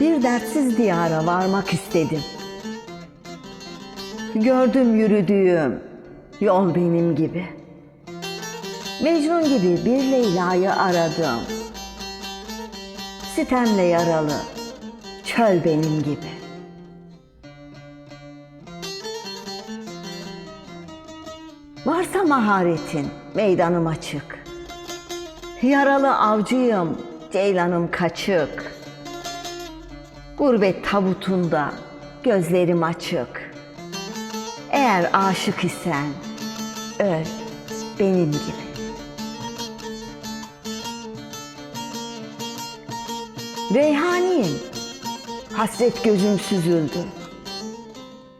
Bir dertsiz diyara varmak istedim. Gördüm yürüdüğüm yol benim gibi. Mecnun gibi bir Leyla'yı aradım. Sitemle yaralı çöl benim gibi. Varsa maharetin meydanım açık. Yaralı avcıyım, ceylanım kaçık. Gurbet tabutunda gözlerim açık. Eğer aşık isen öl benim gibi. Reyhaniyim, hasret gözüm süzüldü.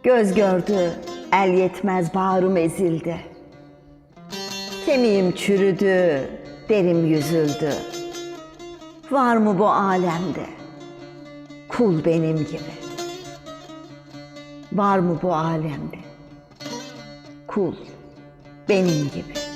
Göz gördü, el yetmez bağrım ezildi. Kemiğim çürüdü, derim yüzüldü. Var mı bu alemde kul benim gibi? Var mı bu alemde kul benim gibi?